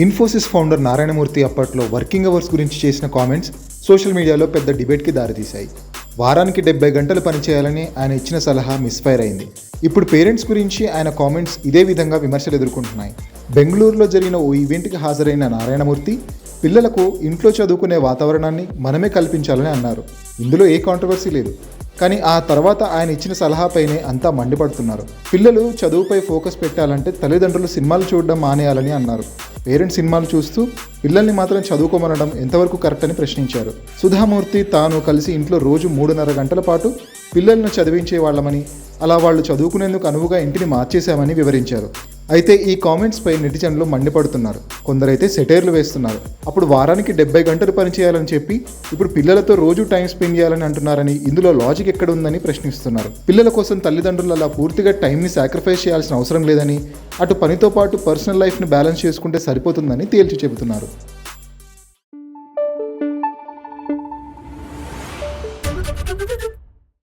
Infosys founder Narayanamurthy అప్పట్లో working hours గురించి చేసిన కామెంట్స్ సోషల్ మీడియాలో పెద్ద డిబేట్కి దారితీశాయి. వారానికి డెబ్బై గంటలు పనిచేయాలని ఆయన ఇచ్చిన సలహా మిస్ఫైర్ అయింది. ఇప్పుడు పేరెంట్స్ గురించి ఆయన కామెంట్స్ ఇదే విధంగా విమర్శలు ఎదుర్కొంటున్నాయి. బెంగళూరులో జరిగిన ఓ ఈవెంట్కి హాజరైన నారాయణమూర్తి పిల్లలకు ఇంట్లో చదువుకునే వాతావరణాన్ని మనమే కల్పించాలని అన్నారు. ఇందులో ఏ కాంట్రవర్సీ లేదు. కానీ ఆ తర్వాత ఆయన ఇచ్చిన సలహాపైనే అంతా మండిపడుతున్నారు. పిల్లలు చదువుపై ఫోకస్ పెట్టాలంటే తల్లిదండ్రులు సినిమాలు చూడడం మానేయాలని అన్నారు. పేరెంట్స్ సినిమాలు చూస్తూ పిల్లల్ని మాత్రం చదువుకోమనడం ఎంతవరకు కరెక్ట్ అని ప్రశ్నించారు. సుధామూర్తి తాను కలిసి ఇంట్లో రోజు మూడున్నర గంటల పాటు పిల్లలను చదివించే వాళ్ళమని అలా వాళ్ళు చదువుకునేందుకు అనువుగా ఇంటిని మార్చేశామని వివరించారు. అయితే ఈ కామెంట్స్పై నెటిజన్లు మండిపడుతున్నారు. కొందరైతే సెటైర్లు వేస్తున్నారు. అప్పుడు వారానికి డెబ్బై గంటలు పనిచేయాలని చెప్పి ఇప్పుడు పిల్లలతో రోజు టైం స్పెండ్ చేయాలని అంటున్నారని ఇందులో లాజిక్ ఎక్కడ ఉందని ప్రశ్నిస్తున్నారు. పిల్లల కోసం తల్లిదండ్రులు అలా పూర్తిగా టైంని సాక్రిఫైస్ చేయాల్సిన అవసరం లేదని అటు పనితో పాటు పర్సనల్ లైఫ్ని బ్యాలెన్స్ చేసుకుంటే సరిపోతుందని తేల్చి చెబుతున్నారు.